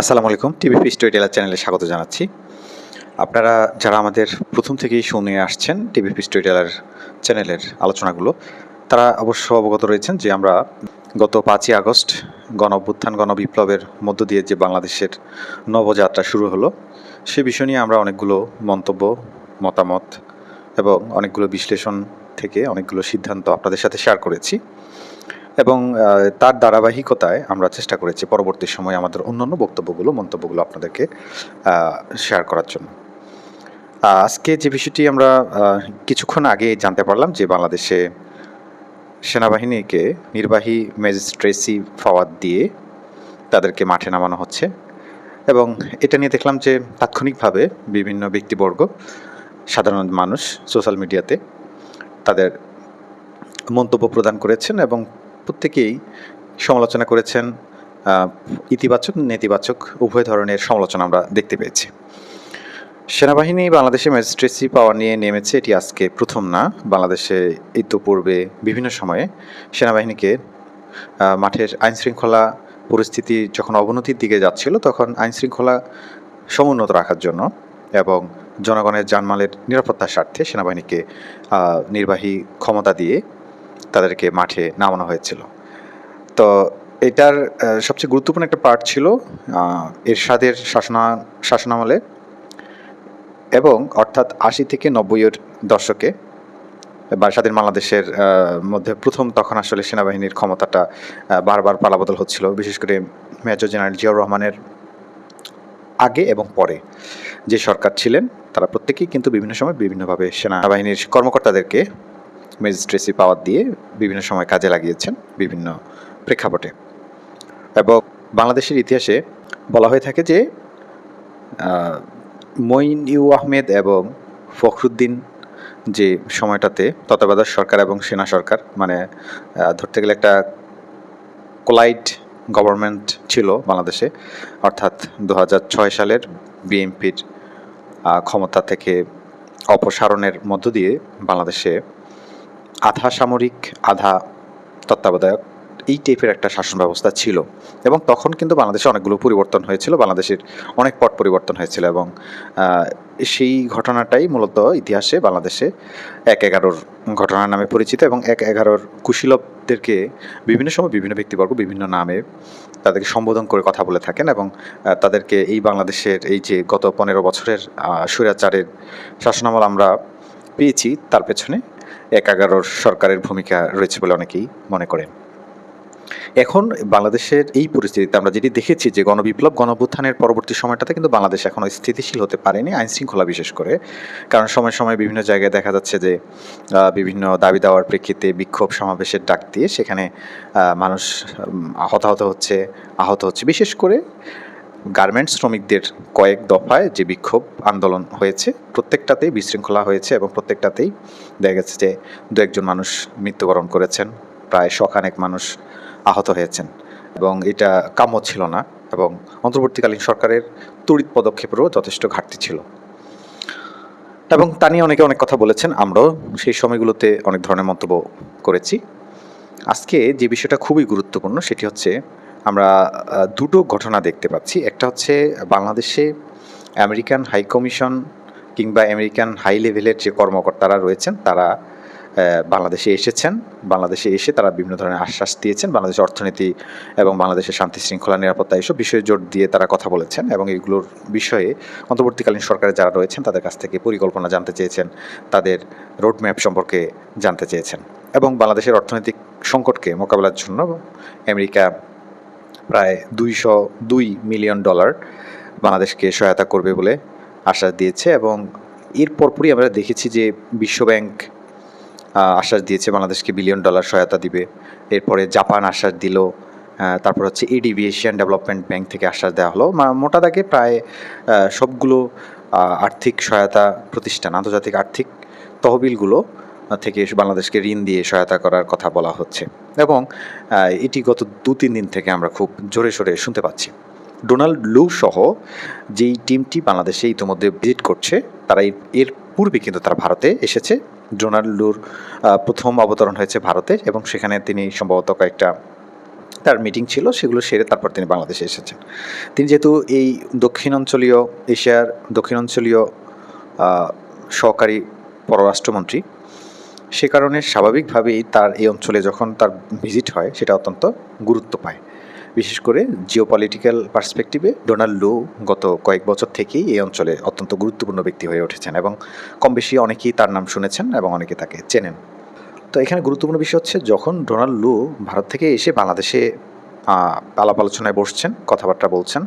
আসসালামু আলাইকুম, TV story teller চ্যানেলে স্বাগত জানাচ্ছি। আপনারা যারা আমাদের প্রথম থেকেই শুনে আসছেন টিভি স্টোরি টেলার চ্যানেলের আলোচনাগুলো, তারা অবশ্য অবগত রয়েছেন যে আমরা গত পাঁচই আগস্ট গণ অভ্যুত্থান, গণ বিপ্লবের মধ্য দিয়ে যে বাংলাদেশের নবযাত্রা শুরু হলো, সে বিষয় নিয়ে আমরা অনেকগুলো মন্তব্য, মতামত এবং অনেকগুলো বিশ্লেষণ থেকে অনেকগুলো সিদ্ধান্ত আপনাদের সাথে শেয়ার করেছি। এবং তার ধারাবাহিকতায় আমরা চেষ্টা করেছি পরবর্তী সময়ে আমাদের অন্যান্য বক্তব্যগুলো, মন্তব্যগুলো আপনাদেরকে শেয়ার করার জন্য। আজকে যে বিষয়টি আমরা কিছুক্ষণ আগে জানতে পারলাম যে বাংলাদেশে সেনাবাহিনীকে নির্বাহী ম্যাজিস্ট্রেসি ফাওয়াদ দিয়ে তাদেরকে মাঠে নামানো হচ্ছে এবং এটা নিয়ে দেখলাম যে তাৎক্ষণিকভাবে বিভিন্ন ব্যক্তিবর্গ, সাধারণ মানুষ সোশ্যাল মিডিয়াতে তাদের মন্তব্য প্রদান করেছেন এবং প্রত্যেকেই সমালোচনা করেছেন ইতিবাচক, নেতিবাচক, উভয় ধরনের সমালোচনা আমরা দেখতে পেয়েছি। সেনাবাহিনী বাংলাদেশে ম্যাজিস্ট্রেসি পাওয়া নিয়ে নেমেছে, এটি আজকে প্রথম না। বাংলাদেশে ইতোপূর্বে বিভিন্ন সময়ে সেনাবাহিনীকে মাঠের আইনশৃঙ্খলা পরিস্থিতি যখন অবনতির দিকে যাচ্ছিল, তখন আইনশৃঙ্খলা সমুন্নত রাখার জন্য এবং জনগণের জানমালের নিরাপত্তার স্বার্থে সেনাবাহিনীকে নির্বাহী ক্ষমতা দিয়ে তাদেরকে মাঠে নামানো হয়েছিল। তো এটার সবচেয়ে গুরুত্বপূর্ণ একটা পার্ট ছিল এরশাদের শাসনা, শাসনামলে এবং অর্থাৎ আশি থেকে নব্বইয়ের দশকে বা স্বাধীন বাংলাদেশের মধ্যে প্রথম তখন আসলে সেনাবাহিনীর ক্ষমতাটা বারবার পালাবদল হচ্ছিল, বিশেষ করে মেজর জেনারেল জিয়াউর রহমানের আগে এবং পরে। যে সরকার ছিলেন, তারা প্রত্যেকেই কিন্তু বিভিন্ন সময় বিভিন্নভাবে সেনাবাহিনীর কর্মকর্তাদেরকে ম্যাজিস্ট্রেসি পাওয়ার দিয়ে বিভিন্ন সময় কাজে লাগিয়েছেন বিভিন্ন প্রেক্ষাপটে। এবং বাংলাদেশের ইতিহাসে বলা হয়ে থাকে যে মঈন ইউ আহমেদ এবং ফখরুদ্দিন যে সময়টাতে তত্ত্বাবধায়ক সরকার এবং সেনা সরকার মানে ধরতে গেলে একটা কোলাইড গভর্নমেন্ট ছিল বাংলাদেশে, অর্থাৎ দু সালের বিএনপির ক্ষমতা থেকে অপসারণের মধ্য দিয়ে বাংলাদেশে আধা সামরিক, আধা তত্ত্বাবধায়ক এই টাইপের একটা শাসন ব্যবস্থা ছিল। এবং তখন কিন্তু বাংলাদেশে অনেকগুলো পরিবর্তন হয়েছিল, বাংলাদেশের অনেক পট পরিবর্তন হয়েছিল এবং সেই ঘটনাটাই মূলত ইতিহাসে বাংলাদেশে এক এগারোর ঘটনার নামে পরিচিত এবং এক এগারোর কুশীলবদেরকে বিভিন্ন সময় বিভিন্ন ব্যক্তিবর্গ বিভিন্ন নামে তাদেরকে সম্বোধন করে কথা বলে থাকেন এবং তাদেরকে এই বাংলাদেশের এই যে গত পনেরো বছরের স্বৈরাচারের শাসনামল আমরা পেয়েছি, তার পেছনে এক এগারোর সরকারের ভূমিকা রয়েছে বলে অনেকেই মনে করেন। এখন বাংলাদেশের এই পরিস্থিতিতে আমরা যেটি দেখেছি যে গণবিপ্লব, গণভ্যুত্থানের পরবর্তী সময়টাতে কিন্তু বাংলাদেশ এখনও স্থিতিশীল হতে পারেনি, আইন শৃঙ্খলা বিশেষ করে। কারণ সময় সময় বিভিন্ন জায়গায় দেখা যাচ্ছে যে বিভিন্ন দাবি দেওয়ার প্রেক্ষিতে বিক্ষোভ সমাবেশের ডাক দিয়ে সেখানে মানুষ হতাহত হচ্ছে, আহত হচ্ছে। বিশেষ করে গার্মেন্টস শ্রমিকদের কয়েক দফায় যে বিক্ষোভ আন্দোলন হয়েছে, প্রত্যেকটাতেই বিশৃঙ্খলা হয়েছে এবং প্রত্যেকটাতেই দেখা গেছে যে দু একজন মানুষ মৃত্যুবরণ করেছেন, প্রায় শখানেক মানুষ আহত হয়েছেন এবং এটা কাম্য ছিল না এবং অন্তর্বর্তীকালীন সরকারের তড়িৎ পদক্ষেপেরও যথেষ্ট ঘাটতি ছিল। এবং তা নিয়ে অনেকে অনেক কথা বলেছেন, আমরাও সেই সময়গুলোতে অনেক ধরনের মন্তব্য করেছি। আজকে যে বিষয়টা খুবই গুরুত্বপূর্ণ সেটি হচ্ছে আমরা দুটো ঘটনা দেখতে পাচ্ছি। একটা হচ্ছে বাংলাদেশে আমেরিকান হাই কমিশন কিংবা আমেরিকান হাই লেভেলের যে কর্মকর্তারা রয়েছেন, তারা বাংলাদেশে এসেছেন। বাংলাদেশে এসে তারা বিভিন্ন ধরনের আশ্বাস দিয়েছেন। বাংলাদেশের অর্থনীতি এবং বাংলাদেশের শান্তি শৃঙ্খলা, নিরাপত্তা এসব বিষয়ে জোর দিয়ে তারা কথা বলেছেন এবং এগুলোর বিষয়ে অন্তর্বর্তীকালীন সরকারে যারা রয়েছেন, তাদের কাছ থেকে পরিকল্পনা জানতে চেয়েছেন, তাদের রোডম্যাপ সম্পর্কে জানতে চেয়েছেন। এবং বাংলাদেশের অর্থনৈতিক সংকটকে মোকাবেলার জন্য আমেরিকা প্রায় দুইশো দুই মিলিয়ন ডলার বাংলাদেশকে সহায়তা করবে বলে আশ্বাস দিয়েছে এবং এর পরপরই আমরা দেখেছি যে বিশ্বব্যাংক আশ্বাস দিয়েছে বাংলাদেশকে বিলিয়ন ডলার সহায়তা দিবে। এরপরে জাপান আশ্বাস দিল তারপর হচ্ছে এডিবি এশিয়ান ডেভেলপমেন্ট ব্যাংক থেকে আশ্বাস দেওয়া হলো। মোটা দাগে প্রায় সবগুলো আর্থিক সহায়তা প্রতিষ্ঠান, আন্তর্জাতিক আর্থিক তহবিলগুলো থেকে বাংলাদেশকে ঋণ দিয়ে সহায়তা করার কথা বলা হচ্ছে। এবং এটি গত দু তিন দিন থেকে আমরা খুব জোরে সোরে শুনতে পাচ্ছি। ডোনাল্ড লু সহ যেই টিমটি বাংলাদেশে ইতিমধ্যে ভিজিট করছে, তারা এর- পূর্বে কিন্তু তারা ভারতে এসেছে। ডোনাল্ড লুর প্রথম অবতরণ হয়েছে ভারতে এবং সেখানে তিনি সম্ভবত কয়েকটা তার মিটিং ছিল, সেগুলো সেরে তারপর তিনি বাংলাদেশে এসেছেন। তিনি যেহেতু এই দক্ষিণাঞ্চলীয় এশিয়ার দক্ষিণাঞ্চলীয় সহকারী পররাষ্ট্রমন্ত্রী সে কারণে স্বাভাবিকভাবেই তার এই অঞ্চলে যখন তার ভিজিট হয়, সেটা অত্যন্ত গুরুত্ব পায়। বিশেষ করে জিওপলিটিক্যাল পার্সপেক্টিভে ডোনাল্ড লু গত কয়েক বছর থেকেই এই অঞ্চলে অত্যন্ত গুরুত্বপূর্ণ ব্যক্তি হয়ে উঠেছেন এবং কম বেশি অনেকেই তার নাম শুনেছেন এবং অনেকে তাকে চেনেন। তো এখানে গুরুত্বপূর্ণ বিষয় হচ্ছে, যখন ডোনাল্ড লু ভারত থেকে এসে বাংলাদেশে আলাপ আলোচনায় বসছেন, কথাবার্তা বলছেন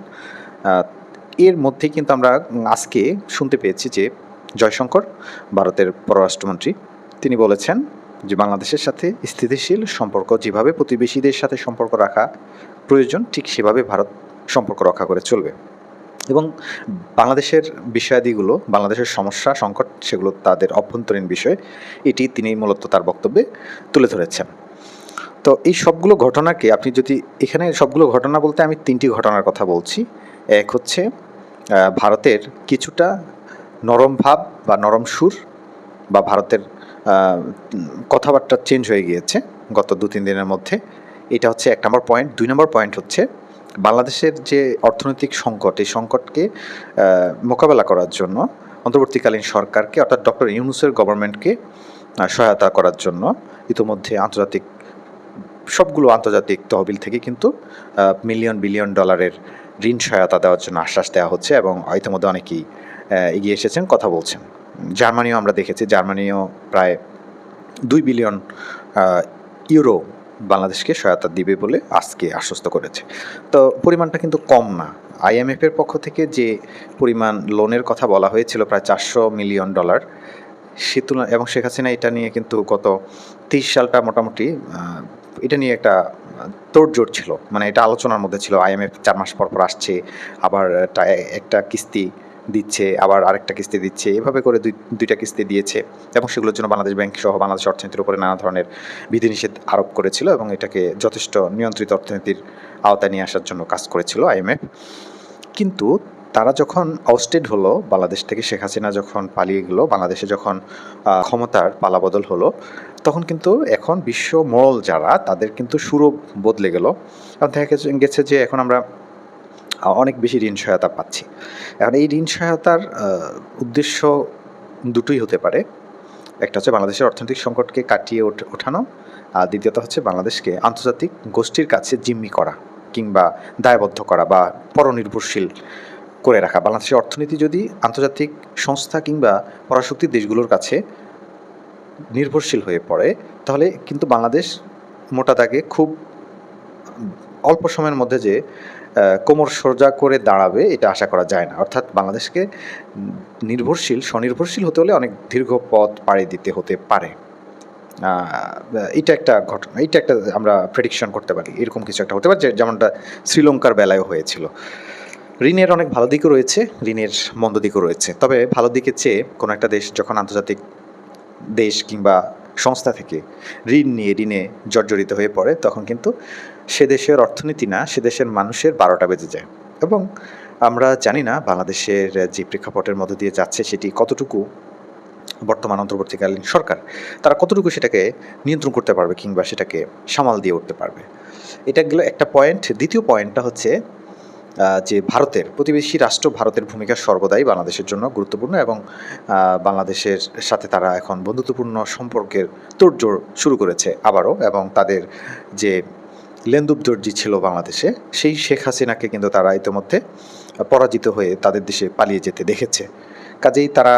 এর মধ্যে কিন্তু আমরা আজকে শুনতে পেয়েছি যে জয়শঙ্কর, ভারতের পররাষ্ট্রমন্ত্রী তিনি বলেছেন যে বাংলাদেশের সাথে স্থিতিশীল সম্পর্ক যেভাবে প্রতিবেশীদের সাথে সম্পর্ক রাখা প্রয়োজন, ঠিক সেভাবে ভারত সম্পর্ক রক্ষা করে চলবে। এবং বাংলাদেশের বিষয়াদিগুলো, বাংলাদেশের সমস্যা, সংকট, সেগুলো তাদের অভ্যন্তরীণ বিষয়, এটি তিনি মূলত তার বক্তব্যে তুলে ধরেছেন। তো এই সবগুলো ঘটনাকে আপনি যদি এখানে সবগুলো ঘটনা বলতে আমি তিনটি ঘটনার কথা বলছি। এক হচ্ছে ভারতের কিছুটা নরম ভাব বা নরম সুর বা ভারতের কথাবার্তা চেঞ্জ হয়ে গিয়েছে গত দু তিন দিনের মধ্যে। এটা হচ্ছে এক নম্বর পয়েন্ট দুই নম্বর পয়েন্ট হচ্ছে বাংলাদেশের যে অর্থনৈতিক সংকট, এই সংকটকে মোকাবেলা করার জন্য অন্তর্বর্তীকালীন সরকারকে অর্থাৎ ডক্টর ইউনুসের গভর্নমেন্টকে সহায়তা করার জন্য ইতোমধ্যে আন্তর্জাতিক, সবগুলো আন্তর্জাতিক তহবিল থেকে কিন্তু মিলিয়ন বিলিয়ন ডলারের ঋণ সহায়তা দেওয়ার জন্য আশ্বাস দেওয়া হচ্ছে এবং ইতিমধ্যে অনেকেই এগিয়ে এসেছেন, কথা বলছেন। জার্মানিও আমরা দেখেছি, জার্মানিও প্রায় দুই বিলিয়ন ইউরো বাংলাদেশকে সহায়তা দিবে বলে আজকে আশ্বস্ত করেছে। তো পরিমাণটা কিন্তু কম না। আইএমএফের পক্ষ থেকে যে পরিমাণ লোনের কথা বলা হয়েছিল প্রায় চারশো মিলিয়ন ডলার, সে তুলনা এবং শেখ হাসিনা এটা নিয়ে কিন্তু গত তেইশ সালটা মোটামুটি এটা নিয়ে একটা তোড়জোড় ছিল। মানে এটা আলোচনার মধ্যে ছিল, আইএমএফ চার মাস পর পর আসছে, আবার একটা কিস্তি দিচ্ছে, আবার আরেকটা কিস্তি দিচ্ছে, এভাবে করে দুই, দুইটা কিস্তি দিয়েছে এবং সেগুলোর জন্য বাংলাদেশ ব্যাংক সহ বাংলাদেশ অর্থনীতির উপরে নানা ধরনের বিধিনিষেধ আরোপ করেছিল এবং এটাকে যথেষ্ট নিয়ন্ত্রিত অর্থনীতির আওতায় নিয়ে আসার জন্য কাজ করেছিল আইএমএফ। কিন্তু তারা যখন আউস্টেড হলো, বাংলাদেশ থেকে শেখ হাসিনা যখন পালিয়ে গেলো, বাংলাদেশে যখন ক্ষমতার পালাবদল হলো, তখন কিন্তু এখন বিশ্ব মোড়ল যারা, তাদের কিন্তু সুরও বদলে গেল। দেখা গেছে- যে এখন আমরা অনেক বেশি ঋণ সহায়তা পাচ্ছি। এখন এই ঋণ সহায়তার উদ্দেশ্য দুটোই হতে পারে। একটা হচ্ছে বাংলাদেশের অর্থনৈতিক সংকটকে কাটিয়ে ওঠানো। আর দ্বিতীয়ত হচ্ছে বাংলাদেশকে আন্তর্জাতিক গোষ্ঠীর কাছে জিম্মি করা কিংবা দায়বদ্ধ করা বা পরনির্ভরশীল করে রাখা। বাংলাদেশের অর্থনীতি যদি আন্তর্জাতিক সংস্থা কিংবা পরাশক্তি দেশগুলোর কাছে নির্ভরশীল হয়ে পড়ে, তাহলে কিন্তু বাংলাদেশ মোটা দাগে খুব অল্প সময়ের মধ্যে যে কোমর সোজা করে দাঁড়াবে, এটা আশা করা যায় না। অর্থাৎ বাংলাদেশকে নির্ভরশীল, স্বনির্ভরশীল হতে হলে অনেক দীর্ঘ পথ পাড়ি দিতে হতে পারে। এটা একটা ঘটনা, এটা একটা আমরা প্রেডিকশন করতে পারি, এরকম কিছু একটা হতে পারে যেমনটা শ্রীলঙ্কার বেলায়ও হয়েছিল। ঋণের অনেক ভালো দিকও রয়েছে, ঋণের মন্দ দিকও রয়েছে। তবে ভালো দিকের চেয়ে কোনো একটা দেশ, যখন আন্তর্জাতিক দেশ কিংবা সংস্থা থেকে ঋণ নিয়ে ঋণে জর্জরিত হয়ে পড়ে, তখন কিন্তু সে দেশের অর্থনীতি না, সে দেশের মানুষের বারোটা বেজে যায়। এবং আমরা জানি না বাংলাদেশের যে প্রেক্ষাপটের মধ্য দিয়ে যাচ্ছে সেটি কতটুকু বর্তমান অন্তর্বর্তীকালীন সরকার, তারা কতটুকু সেটাকে নিয়ন্ত্রণ করতে পারবে কিংবা সেটাকে সামাল দিয়ে উঠতে পারবে। এটা গেল একটা পয়েন্ট দ্বিতীয় পয়েন্টটা হচ্ছে যে ভারতের প্রতিবেশী রাষ্ট্র ভারতের ভূমিকা সর্বদাই বাংলাদেশের জন্য গুরুত্বপূর্ণ এবং বাংলাদেশের সাথে তারা এখন বন্ধুত্বপূর্ণ সম্পর্কের তোড়জোড় শুরু করেছে আবারও এবং তাদের যে লেন্দুব দর্জি ছিল বাংলাদেশে, সেই শেখ হাসিনাকে কিন্তু তারা ইতিমধ্যে পরাজিত হয়ে তাদের দেশে পালিয়ে যেতে দেখেছে। কাজেই তারা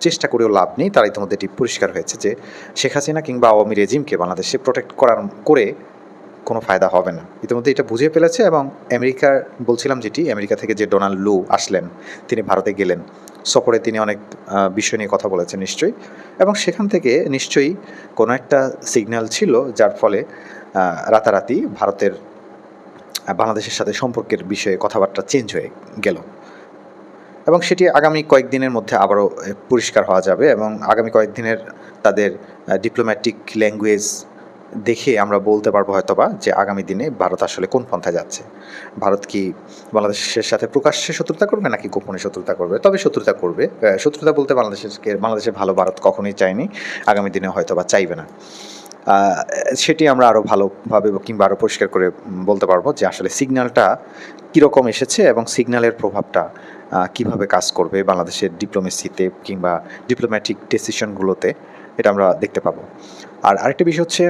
চেষ্টা করেও লাভ নেই। তারা ইতিমধ্যে এটি পরিষ্কার হয়েছে যে শেখ হাসিনা কিংবা আওয়ামী রেজিমকে বাংলাদেশে প্রোটেক্ট করার, করে কোনো ফায়দা হবে না। ইতিমধ্যে এটা বুঝে ফেলেছে এবং আমেরিকার, বলছিলাম যেটি, আমেরিকা থেকে যে ডোনাল্ড লু আসলেন, তিনি ভারতে গেলেন। সফরে তিনি অনেক বিষয় নিয়ে কথা বলেছেন নিশ্চয়ই। এবং সেখান থেকে নিশ্চয়ই কোনো একটা সিগন্যাল ছিল যার ফলে রাতারাতি ভারতের বাংলাদেশের সাথে সম্পর্কের বিষয়ে কথাবার্তা চেঞ্জ হয়ে গেল। এবং সেটি আগামী কয়েকদিনের মধ্যে আবারও পরিষ্কার হওয়া যাবে এবং আগামী কয়েকদিনের তাদের ডিপ্লোম্যাটিক ল্যাঙ্গুয়েজ দেখে আমরা বলতে পারব হয়তোবা যে আগামী দিনে ভারত আসলে কোন পন্থায় যাচ্ছে। ভারত কি বাংলাদেশের সাথে প্রকাশ্যে শত্রুতা করবে নাকি গোপনে শত্রুতা করবে? তবে শত্রুতা করবে। শত্রুতা বলতে বাংলাদেশকে বাংলাদেশের ভালো ভারত কখনোই চায়নি। আগামী দিনে হয়তো বা চাইবে না। সেটি আমরা আরও ভালোভাবে কিংবা আরও পরিষ্কার করে বলতে পারব যে আসলে সিগন্যালটা কীরকম এসেছে এবং সিগন্যালের প্রভাবটা কীভাবে কাজ করবে বাংলাদেশের ডিপ্লোমেসিতে কিংবা ডিপ্লোম্যাটিক ডেসিশনগুলোতে এটা আমরা দেখতে পাবো। আর আরেকটা বিষয় হচ্ছে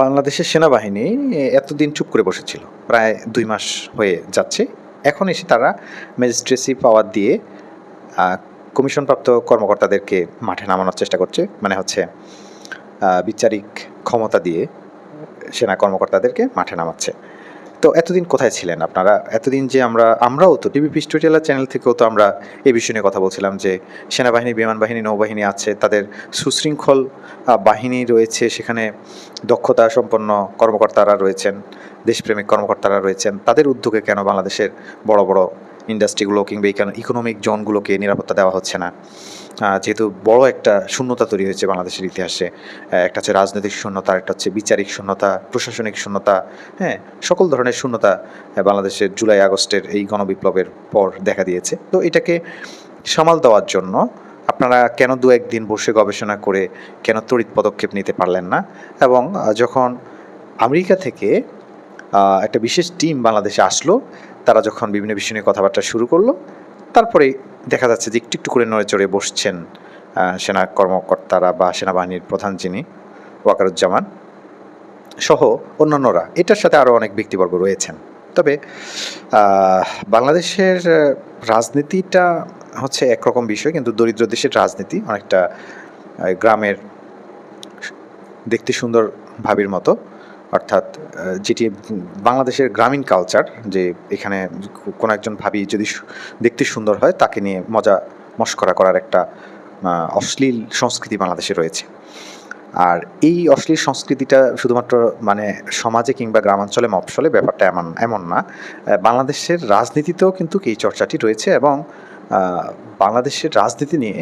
বাংলাদেশের সেনাবাহিনী এতদিন চুপ করে বসেছিল। প্রায় দুই মাস হয়ে যাচ্ছে। এখন এসে তারা ম্যাজিস্ট্রেসি পাওয়ার দিয়ে কমিশনপ্রাপ্ত কর্মকর্তাদেরকে মাঠে নামানোর চেষ্টা করছে। মানে হচ্ছে বিচারিক ক্ষমতা দিয়ে সেনা কর্মকর্তাদেরকে মাঠে নামাচ্ছে। তো এতদিন কোথায় ছিলেন আপনারা? এতদিন যে আমরা, আমরাও তো টিভি স্টুডিয়ালার চ্যানেল থেকেও তো আমরা এই বিষয় নিয়ে কথা বলছিলাম যে সেনাবাহিনী বিমান বাহিনী নৌবাহিনী আছে, তাদের সুশৃঙ্খল বাহিনী রয়েছে, সেখানে দক্ষতা সম্পন্ন কর্মকর্তারা রয়েছেন, দেশপ্রেমিক কর্মকর্তারা রয়েছেন। তাদের উদ্যোগে কেন বাংলাদেশের বড় বড় ইন্ডাস্ট্রিগুলো কিংবা ইকোনমিক জোনগুলোকে নিরাপত্তা দেওয়া হচ্ছে না? যেহেতু বড় একটা শূন্যতা তৈরি হয়েছে বাংলাদেশের ইতিহাসে একটা হচ্ছে রাজনৈতিক শূন্যতা, একটা হচ্ছে বিচারিক শূন্যতা, প্রশাসনিক শূন্যতা হ্যাঁ সকল ধরনের শূন্যতা বাংলাদেশের জুলাই আগস্টের এই গণবিপ্লবের পর দেখা দিয়েছে। তো এটাকে সামাল দেওয়ার জন্য আপনারা কেন দু একদিন বসে গবেষণা করে কেন তড়িৎ পদক্ষেপ নিতে পারলেন না? এবং যখন আমেরিকা থেকে একটা বিশেষ টিম বাংলাদেশে আসলো, তারা যখন বিভিন্ন বিষয় নিয়ে কথাবার্তা শুরু করল তারপরে দেখা যাচ্ছে যে একটু একটু করে নড়ে চড়ে বসছেন সেনা কর্মকর্তারা বা সেনাবাহিনীর প্রধান যিনি, ওয়াকারুজ্জামান সহ অন্যান্যরা। এটার সাথে আরও অনেক ব্যক্তিবর্গ রয়েছেন। তবে বাংলাদেশের রাজনীতিটা হচ্ছে একরকম বিষয়, কিন্তু দরিদ্র দেশের রাজনীতি অনেকটা গ্রামের দেখতে সুন্দর ভাবির মতো। অর্থাৎ যেটি বাংলাদেশের গ্রামীণ কালচার, যে এখানে কোনো একজন ভাবি যদি দেখতে সুন্দর হয়, তাকে নিয়ে মজা মস্করা করার একটা অশ্লীল সংস্কৃতি বাংলাদেশে রয়েছে। আর এই অশ্লীল সংস্কৃতিটা শুধুমাত্র মানে সমাজে কিংবা গ্রামাঞ্চলে মফসলে ব্যাপারটা এমন এমন না। বাংলাদেশের রাজনীতিতেও কিন্তু এই চর্চাটি রয়েছে এবং বাংলাদেশের রাজনীতি নিয়ে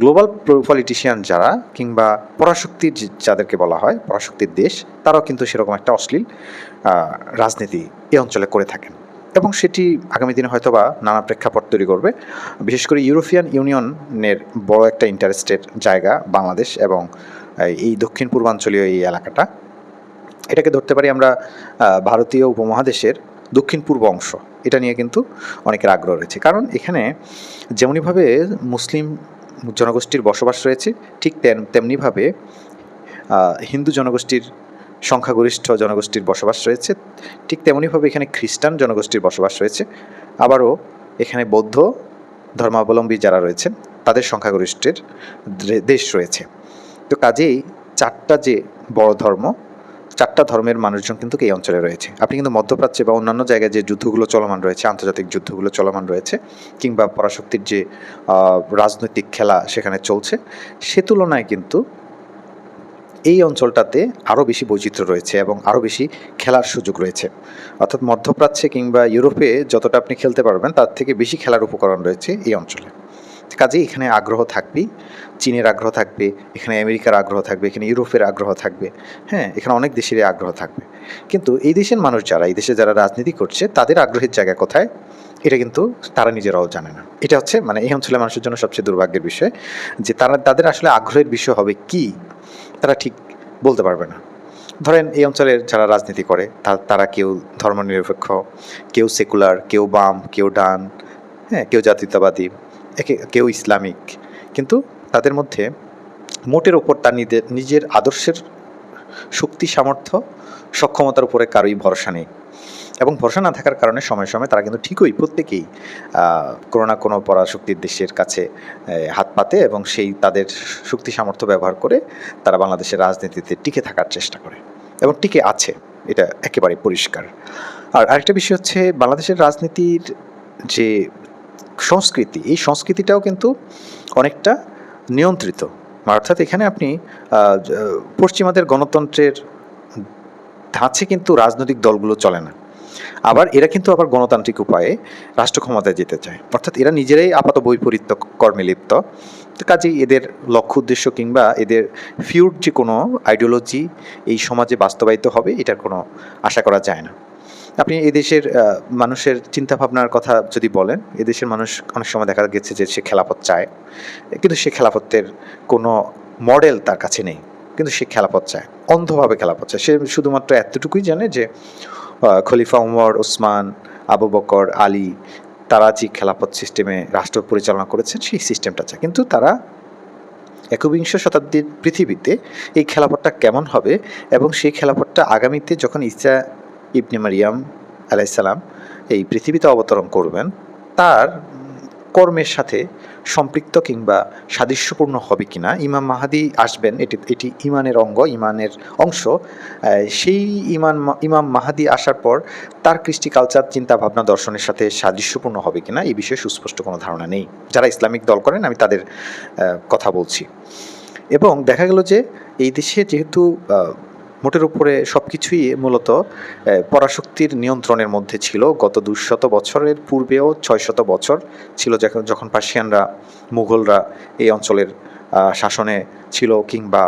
গ্লোবাল পলিটিশিয়ান যারা কিংবা পরাশক্তির যাদেরকে বলা হয়, পরাশক্তির দেশ, তারাও কিন্তু সেরকম একটা অশ্লীল রাজনীতি এই অঞ্চলে করে থাকেন। এবং সেটি আগামী দিনে হয়তো বা নানা প্রেক্ষাপট তৈরি করবে। বিশেষ করে ইউরোপিয়ান ইউনিয়নের বড় একটা ইন্টারেস্টের জায়গা বাংলাদেশ এবং এই দক্ষিণ পূর্বাঞ্চলীয় এই এলাকাটা। এটাকে ধরতে পারি আমরা ভারতীয় উপমহাদেশের দক্ষিণ পূর্ব অংশ। এটা নিয়ে কিন্তু অনেকের আগ্রহ রয়েছে। কারণ এখানে যেমনইভাবে মুসলিম জনগোষ্ঠীর বসবাস রয়েছে, ঠিক তেম, তেমনিভাবে হিন্দু জনগোষ্ঠীর সংখ্যাগরিষ্ঠ জনগোষ্ঠীর বসবাস রয়েছে, ঠিক তেমনিভাবে এখানে খ্রিস্টান জনগোষ্ঠীর বসবাস রয়েছে। আবারও এখানে বৌদ্ধ ধর্মাবলম্বী যারা রয়েছেন, তাদের সংখ্যাগরিষ্ঠের দেশ রয়েছে। তো কাজেই চারটা যে বড় ধর্ম চারটা ধর্মের মানুষজন কিন্তু এই অঞ্চলে রয়েছে। আপনি কিন্তু মধ্যপ্রাচ্যে বা অন্যান্য জায়গায় যে যুদ্ধগুলো চলমান রয়েছে, আন্তর্জাতিক যুদ্ধগুলো চলমান রয়েছে, কিংবা পরাশক্তির যে রাজনৈতিক খেলা সেখানে চলছে, সে তুলনায় কিন্তু এই অঞ্চলটাতে আরও বেশি বৈচিত্র্য রয়েছে এবং আরও বেশি খেলার সুযোগ রয়েছে। অর্থাৎ মধ্যপ্রাচ্যে কিংবা ইউরোপে যতটা আপনি খেলতে পারবেন, তার থেকে বেশি খেলার উপকরণ রয়েছে এই অঞ্চলে। কাজেই এখানে আগ্রহ থাকবেই। চীনের আগ্রহ থাকবে, এখানে আমেরিকার আগ্রহ থাকবে, এখানে ইউরোপের আগ্রহ থাকবে হ্যাঁ এখানে অনেক দেশেরই আগ্রহ থাকবে। কিন্তু এই দেশের মানুষ যারা, এই দেশে যারা রাজনীতি করছে, তাদের আগ্রহের জায়গা কোথায়? এটা কিন্তু তারা নিজেরাও জানে না। এটা হচ্ছে মানে এই অঞ্চলের মানুষের জন্য সবচেয়ে দুর্ভাগ্যের বিষয়, যে তারা, তাদের আসলে আগ্রহের বিষয় হবে কি? তারা ঠিক বলতে পারবে না। ধরেন এই অঞ্চলের যারা রাজনীতি করে তারা কেউ ধর্মনিরপেক্ষ, কেউ সেকুলার, কেউ বাম, কেউ ডান হ্যাঁ কেউ জাতীয়তাবাদী, একে, কেউ ইসলামিক। কিন্তু তাদের মধ্যে মোটের ওপর তার নিজের আদর্শের শক্তি, সামর্থ্য, সক্ষমতার উপরে কারোই ভরসা নেই। এবং ভরসা না থাকার কারণে সময় সময় তারা কিন্তু ঠিকই প্রত্যেকেই কোনো না কোনো পরাশক্তির দেশের কাছে হাত পাতে এবং সেই তাদের শক্তি, সামর্থ্য ব্যবহার করে তারা বাংলাদেশের রাজনীতিতে টিকে থাকার চেষ্টা করে। এবং টিকে আছে, এটা একেবারে পরিষ্কার। আর আরেকটা বিষয় হচ্ছে, বাংলাদেশের রাজনীতির যে সংস্কৃতি, এই সংস্কৃতিটাও কিন্তু অনেকটা নিয়ন্ত্রিত। অর্থাৎ এখানে আপনি পশ্চিমাদের গণতন্ত্রের ধাঁচে কিন্তু রাজনৈতিক দলগুলো চলে না। আবার এরা কিন্তু আবার গণতান্ত্রিক উপায়ে রাষ্ট্র ক্ষমতায় যেতে চায়। অর্থাৎ এরা নিজেরাই আপাত বৈপরীত্য কর্মে লিপ্ত। কাজেই এদের লক্ষ্য, উদ্দেশ্য কিংবা এদের ফিউর যে কোনো আইডিওলজি এই সমাজে বাস্তবায়িত হবে, এটার কোনো আশা করা যায় না। আপনি এদেশের মানুষের চিন্তাভাবনার কথা যদি বলেন এদেশের মানুষ অনেক সময় দেখা গেছে যে সে খেলাপথ চায়, কিন্তু সে খেলাফতের কোনো মডেল তার কাছে নেই, কিন্তু সে খেলাপথ চায়, অন্ধভাবে খেলাপথ চায়। সে শুধুমাত্র এতটুকুই জানে যে খলিফা উমর, ওসমান, আবু বকর, আলী, তারা যে খেলাপথ সিস্টেমে রাষ্ট্র পরিচালনা করেছেন, সেই সিস্টেমটা চায়। কিন্তু তারা একবিংশ শতাব্দীর পৃথিবীতে এই খেলাপথটা কেমন হবে এবং সেই খেলাপথটা আগামীতে যখন ইসা ইবনে মারিয়াম আলাইসালাম এই পৃথিবীতে অবতরণ করবেন। তার কর্মের সাথে সম্পৃক্ত কিংবা সাদৃশ্যপূর্ণ হবে কিনা, ইমাম মাহাদি আসবেন, এটি এটি ইমানের অঙ্গ, ইমানের অংশ। সেই ইমান, ইমাম মাহাদি আসার পর তার কৃষ্টি কালচার, চিন্তা ভাবনা দর্শনের সাথে সাদৃশ্যপূর্ণ হবে কিনা, এই বিষয়ে সুস্পষ্ট কোনো ধারণা নেই। যারা ইসলামিক দল করেন, আমি তাদের কথা বলছি। এবং দেখা গেল যে এই দেশে যেহেতু মোটের উপরে সব কিছুই মূলত পরাশক্তির নিয়ন্ত্রণের মধ্যে ছিল। গত দুশত বছরের পূর্বেও ছয়শত বছর ছিল যখন যখন পার্সিয়ানরা, মুঘলরা এই অঞ্চলের শাসনে ছিল কিংবা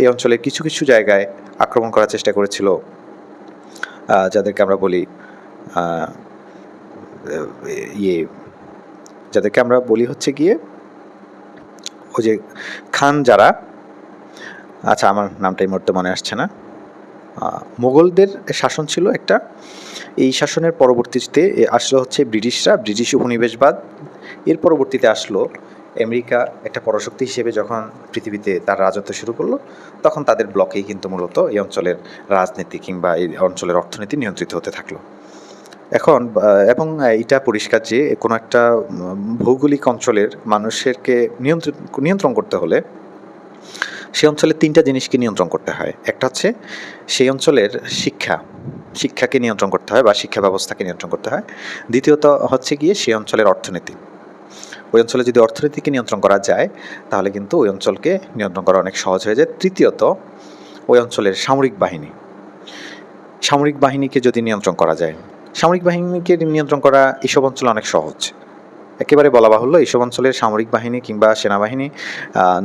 এই অঞ্চলের কিছু কিছু জায়গায় আক্রমণ করার চেষ্টা করেছিল। যাদেরকে আমরা বলি ইয়ে যাদেরকে আমরা বলি হচ্ছে গিয়ে, ওই যে খান যারা আচ্ছা আমার নামটাই মুহূর্তে মনে আসছে না। মোগলদের শাসন ছিল একটা। এই শাসনের পরবর্তীতে আসলো হচ্ছে ব্রিটিশরা, ব্রিটিশ উপনিবেশবাদ। এর পরবর্তীতে আসলো আমেরিকা একটা পরাশক্তি হিসেবে যখন পৃথিবীতে তার রাজত্ব শুরু করল, তখন তাদের ব্লকেই কিন্তু মূলত এই অঞ্চলের রাজনীতি কিংবা এই অঞ্চলের অর্থনীতি নিয়ন্ত্রিত হতে থাকল। এখন এবং এটা পরিষ্কার যে কোনো একটা ভৌগোলিক অঞ্চলের মানুষেরকে নিয়ন্ত্রণ নিয়ন্ত্রণ করতে হলে সেই অঞ্চলের তিনটা জিনিসকে নিয়ন্ত্রণ করতে হয়। একটা হচ্ছে সেই অঞ্চলের শিক্ষা, শিক্ষাকে নিয়ন্ত্রণ করতে হয় বা শিক্ষা ব্যবস্থাকে নিয়ন্ত্রণ করতে হয়। দ্বিতীয়ত হচ্ছে গিয়ে সেই অঞ্চলের অর্থনীতি। ওই অঞ্চলে যদি অর্থনীতিকে নিয়ন্ত্রণ করা যায়, তাহলে কিন্তু ওই অঞ্চলকে নিয়ন্ত্রণ করা অনেক সহজ হয়ে যায়। তৃতীয়ত, ওই অঞ্চলের সামরিক বাহিনী। সামরিক বাহিনীকে যদি নিয়ন্ত্রণ করা যায়, সামরিক বাহিনীকে নিয়ন্ত্রণ করা এসব অঞ্চলে অনেক সহজ। একেবারে বলা বাহুল্য এইসব অঞ্চলের সামরিক বাহিনী কিংবা সেনাবাহিনী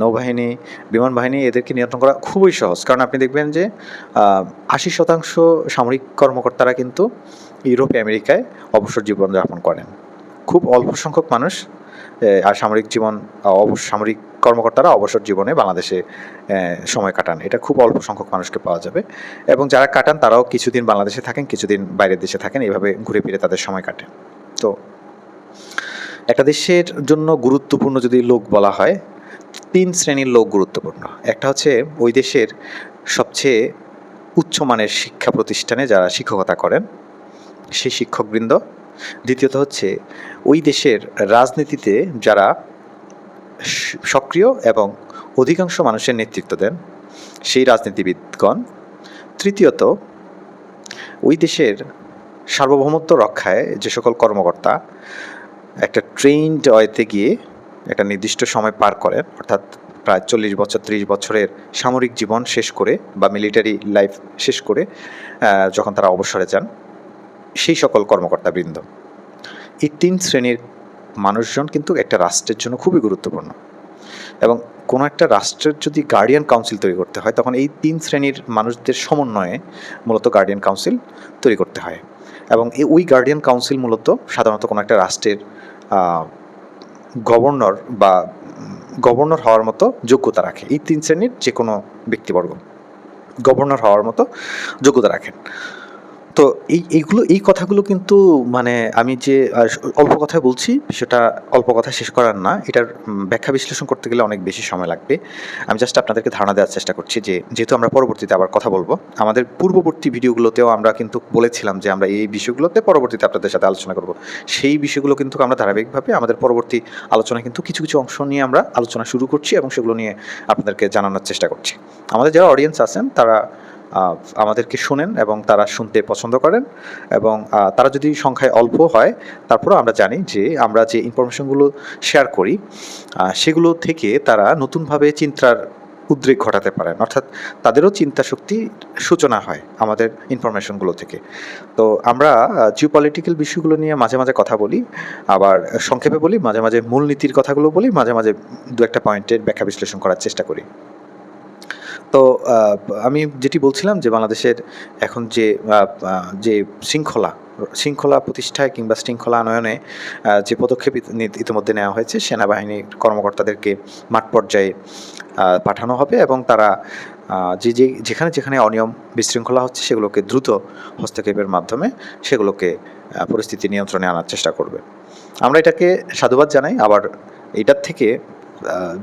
নৌবাহিনী, বিমান বাহিনী এদেরকে নিয়ন্ত্রণ করা খুবই সহজ। কারণ আপনি দেখবেন যে আশি শতাংশ সামরিক কর্মকর্তারা কিন্তু ইউরোপ, আমেরিকায় অবসর জীবনযাপন করেন। খুব অল্প সংখ্যক মানুষ আর সামরিক জীবন সামরিক কর্মকর্তারা অবসর জীবনে বাংলাদেশে সময় কাটান। এটা খুব অল্প সংখ্যক মানুষকে পাওয়া যাবে। এবং যারা কাটান তারাও কিছুদিন বাংলাদেশে থাকেন, কিছুদিন বাইরের দেশে থাকেন এইভাবে ঘুরে ফিরে তাদের সময় কাটে তো একটা দেশের জন্য গুরুত্বপূর্ণ যদি লোক বলা হয়, তিন শ্রেণির লোক গুরুত্বপূর্ণ। একটা হচ্ছে ওই দেশের সবচেয়ে উচ্চমানের শিক্ষা প্রতিষ্ঠানে যারা শিক্ষকতা করেন, সেই শিক্ষকবৃন্দ। দ্বিতীয়ত হচ্ছে ওই দেশের রাজনীতিতে যারা সক্রিয় এবং অধিকাংশ মানুষের নেতৃত্ব দেন, সেই রাজনীতিবিদগণ। তৃতীয়ত, ওই দেশের সার্বভৌমত্ব রক্ষায় যে সকল কর্মকর্তা একটা ট্রেইনড ওয়েতে গিয়ে একটা নির্দিষ্ট সময় পার করেন অর্থাৎ প্রায় চল্লিশ বছর, ত্রিশ বছরের সামরিক জীবন শেষ করে বা মিলিটারি লাইফ শেষ করে যখন তারা অবসরে যান, সেই সকল কর্মকর্তাবৃন্দ। এই তিন শ্রেণির মানুষজন কিন্তু একটা রাষ্ট্রের জন্য খুবই গুরুত্বপূর্ণ। এবং কোনো একটা রাষ্ট্রের যদি গার্ডিয়ান কাউন্সিল তৈরি করতে হয়, তখন এই তিন শ্রেণির মানুষদের সমন্বয়ে মূলত গার্ডিয়ান কাউন্সিল তৈরি করতে হয়। এবং এই, ওই গার্ডিয়ান কাউন্সিল মূলত সাধারণত কোনো একটা রাষ্ট্রের গভর্নর বা গভর্নর হওয়ার মতো যোগ্যতা রাখে। এই তিন শ্রেণির যে কোনো ব্যক্তিবর্গ গভর্নর হওয়ার মতো যোগ্যতা রাখেন। তো এই, এইগুলো, এই কথাগুলো কিন্তু মানে আমি যে অল্প কথায় বলছি, সেটা অল্প কথা শেষ করার না। এটার ব্যাখ্যা বিশ্লেষণ করতে গেলে অনেক বেশি সময় লাগবে। আমি জাস্ট আপনাদেরকে ধারণা দেওয়ার চেষ্টা করছি যে, যেহেতু আমরা পরবর্তীতে আবার কথা বলব, আমাদের পূর্ববর্তী ভিডিওগুলোতেও আমরা কিন্তু বলেছিলাম যে, আমরা এই বিষয়গুলোতে পরবর্তীতে আপনাদের সাথে আলোচনা করব। সেই বিষয়গুলো কিন্তু আমরা ধারাবাহিকভাবে আমাদের পরবর্তী আলোচনায় কিন্তু কিছু কিছু অংশ নিয়ে আমরা আলোচনা শুরু করছি এবং সেগুলো নিয়ে আপনাদেরকে জানানোর চেষ্টা করছি। আমাদের যারা অডিয়েন্স আছেন, তারা আমাদেরকে শোনেন এবং তারা শুনতে পছন্দ করেন এবং তারা যদি সংখ্যায় অল্প হয়, তারপরেও আমরা জানি যে আমরা যে ইনফরমেশনগুলো শেয়ার করি সেগুলো থেকে তারা নতুনভাবে চিন্তার উদ্রেক ঘটাতে পারেন। অর্থাৎ তাদেরও চিন্তা শক্তি সূচনা হয় আমাদের ইনফরমেশনগুলো থেকে। তো আমরা জিও পলিটিক্যাল বিষয়গুলো নিয়ে মাঝে মাঝে কথা বলি, আবার সংক্ষেপে বলি, মাঝে মাঝে মূলনীতির কথাগুলো বলি, মাঝে মাঝে দু একটা পয়েন্টের ব্যাখ্যা বিশ্লেষণ করার চেষ্টা করি। তো আমি যেটি বলছিলাম যে বাংলাদেশের এখন যে যে শৃঙ্খলা শৃঙ্খলা প্রতিষ্ঠায় কিংবা শৃঙ্খলা আনয়নে যে পদক্ষেপ ইতিমধ্যে নেওয়া হয়েছে, সেনাবাহিনীর কর্মকর্তাদেরকে মাঠ পর্যায়ে পাঠানো হবে এবং তারা যে যে, যেখানে যেখানে অনিয়ম বিশৃঙ্খলা হচ্ছে সেগুলোকে দ্রুত হস্তক্ষেপের মাধ্যমে সেগুলোকে পরিস্থিতি নিয়ন্ত্রণে আনার চেষ্টা করবে। আমরা এটাকে সাধুবাদ জানাই। আবার এটার থেকে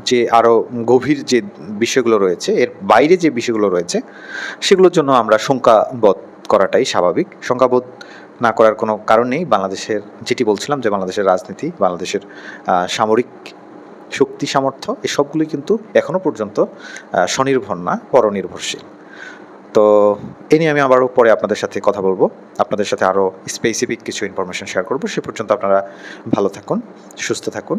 যে আরও গভীর যে বিষয়গুলো রয়েছে, এর বাইরে যে বিষয়গুলো রয়েছে, সেগুলোর জন্য আমরা শঙ্কাবোধ করাটাই স্বাভাবিক। শঙ্কাবোধ না করার কোনো কারণ নেই। বাংলাদেশের, যেটি বলছিলাম যে বাংলাদেশের রাজনীতি, বাংলাদেশের সামরিক শক্তি সামর্থ্য এসবগুলি কিন্তু এখনও পর্যন্ত স্বনির্ভর না, পরনির্ভরশীল। তো এ নিয়ে আমি আবারও পরে আপনাদের সাথে কথা বলব। আপনাদের সাথে আরও স্পেসিফিক কিছু ইনফরমেশন শেয়ার করব। সে পর্যন্ত আপনারা ভালো থাকুন, সুস্থ থাকুন।